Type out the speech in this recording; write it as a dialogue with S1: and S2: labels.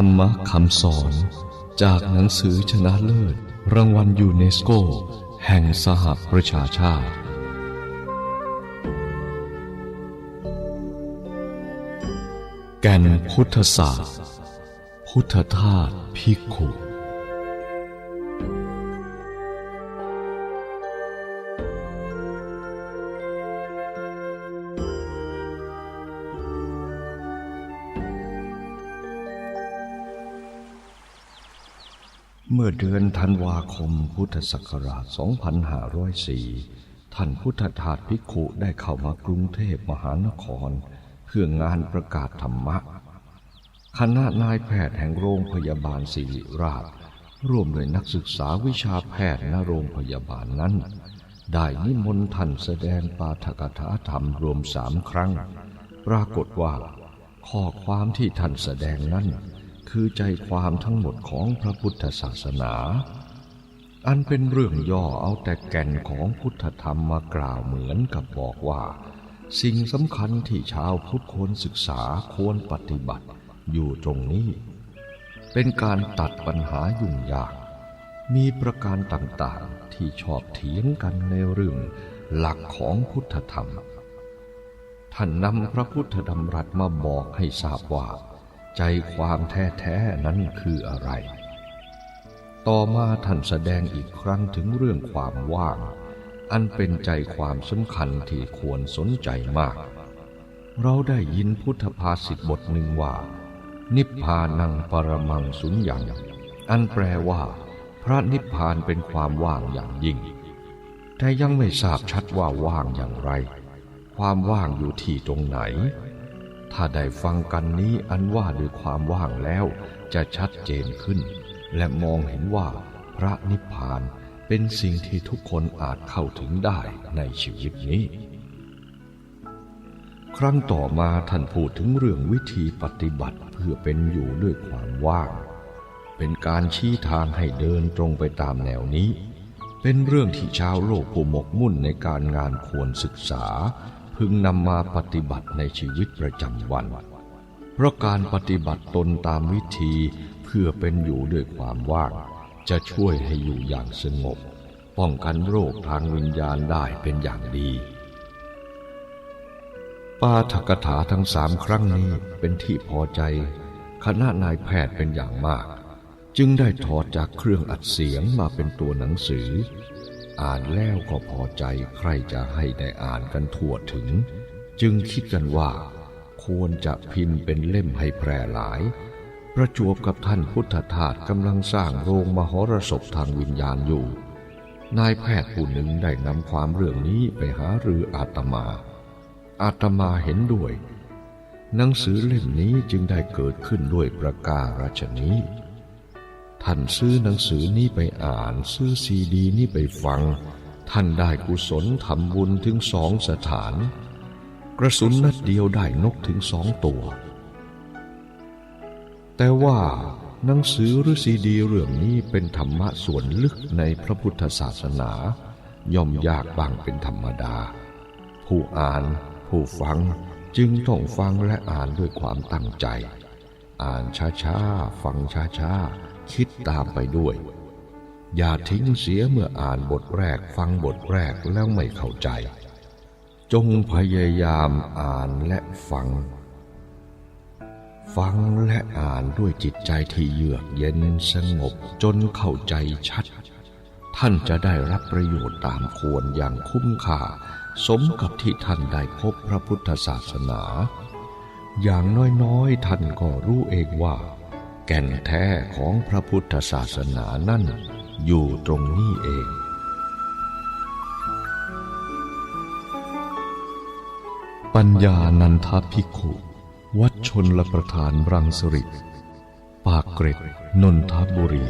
S1: รรมะคำสอน จากหนังสือชนะเลิศ รางวัลยูเนสโก แห่งสหประชาชาติ แก่นพุทธศาสตร์ พุทธทาสพิกขุ เมื่อเดือนธันวาคมพุทธศักราช 2504 ท่านพุทธทาสภิกขุได้เข้ามากรุงเทพมหานคร เพื่องานประกาศธรรมะ คณะนายแพทย์แห่งโรงพยาบาลศิริราช ร่วมด้วยนักศึกษาวิชาแพทย์ณโรงพยาบาลนั้น ได้นิมนต์ท่านแสดงปาฐกถาธรรมรวมสามครั้ง ปรากฏว่า ข้อความที่ท่านแสดงนั้น คือใจความทั้งหมดของพระพุทธศาสนา อันเป็นเรื่องย่อเอาแต่แก่นของพุทธธรรมมากล่าวเหมือนกับบอกว่า สิ่งสำคัญที่ชาวพุทธควรศึกษาควรปฏิบัติอยู่ตรงนี้ เป็นการตัดปัญหายุ่งยาก มีประการต่างๆที่ชอบเถียงกันในเรื่องหลักของพุทธธรรม ท่านนำพระพุทธดำรัสมาบอกให้ทราบว่า ใจความแท้ๆนั้นคืออะไร ต่อมาท่านแสดงอีกครั้งถึงเรื่องความว่าง อันเป็นใจความสำคัญที่ควรสนใจมาก เราได้ยินพุทธภาษิตบทหนึ่งว่า นิพพานังปรมังสุญญังอันแปลว่า พระนิพพานเป็นความว่างอย่างยิ่ง แต่ยังไม่ทราบชัดว่าว่างอย่างไร ความว่างอยู่ที่ตรงไหน ถ้าได้ฟังกันนี้อันว่าด้วยความว่างแล้วจะชัดเจนขึ้น และมองเห็นว่าพระนิพพานเป็นสิ่งที่ทุกคนอาจเข้าถึงได้ในชีวิตนี้ ครั้งต่อมาท่านพูดถึงเรื่องวิธีปฏิบัติเพื่อเป็นอยู่ด้วยความว่าง เป็นการชี้ทางให้เดินตรงไปตามแนวนี้ เป็นเรื่องที่ชาวโลกผู้หมกมุ่นในการงานควรศึกษา พึงนำมาปฏิบัติในชีวิตประจำวัน เพราะการปฏิบัติตนตามวิธีเพื่อเป็นอยู่ด้วยความว่าง จะช่วยให้อยู่อย่างสงบ ป้องกันโรคทางวิญญาณได้เป็นอย่างดีปาฐกถาทั้งสามครั้งนี้เป็นที่พอใจ คณะนายแพทย์เป็นอย่างมาก จึงได้ถอดจากเครื่องอัดเสียงมาเป็นตัวหนังสือ อ่านแล้วก็พอใจใครจะให้ได้อ่านกันทั่วถึง จึงคิดกันว่า ควรจะพิมพ์เป็นเล่มให้แพร่หลาย ประจวบกับท่านพุทธทาสกำลังสร้างโรงมหรสพทางวิญญาณอยู่ นายแพทย์ผู้หนึ่งได้นำความเรื่องนี้ไปหารืออาตมา อาตมาเห็นด้วย หนังสือเล่มนี้จึงได้เกิดขึ้นด้วยประการฉนี้ ท่านซื้อหนังสือนี้ไปอ่าน ซื้อซีดีนี้ไปฟัง ท่านได้กุศลทำบุญถึงสองสถาน กระสุนนัดเดียวได้นกถึงสองตัว แต่ว่าหนังสือหรือซีดีเรื่องนี้เป็นธรรมะส่วนลึกในพระพุทธศาสนา ย่อมยากบางเป็นธรรมดา ผู้อ่าน ผู้ฟังจึงต้องฟังและอ่านด้วยความตั้งใจ อ่านช้าๆ ฟังช้าๆ คิดตามไปด้วย อย่าทิ้งเสียเมื่ออ่านบทแรกฟังบทแรกแล้วไม่เข้าใจ จงพยายามอ่านและฟัง ฟังและอ่านด้วยจิตใจที่เยือกเย็นสงบจนเข้าใจชัด ท่านจะได้รับประโยชน์ตามควรอย่างคุ้มค่า สมกับที่ท่านได้พบพระพุทธศาสนา อย่างน้อยๆ ท่านก็รู้เองว่า แก่นแท้ของพระพุทธศาสนานั่นอยู่ตรงนี้เอง ปัญญานันทภิกขุ วัดชนละประธานรังสริตปากเกร็ดนนทบุรี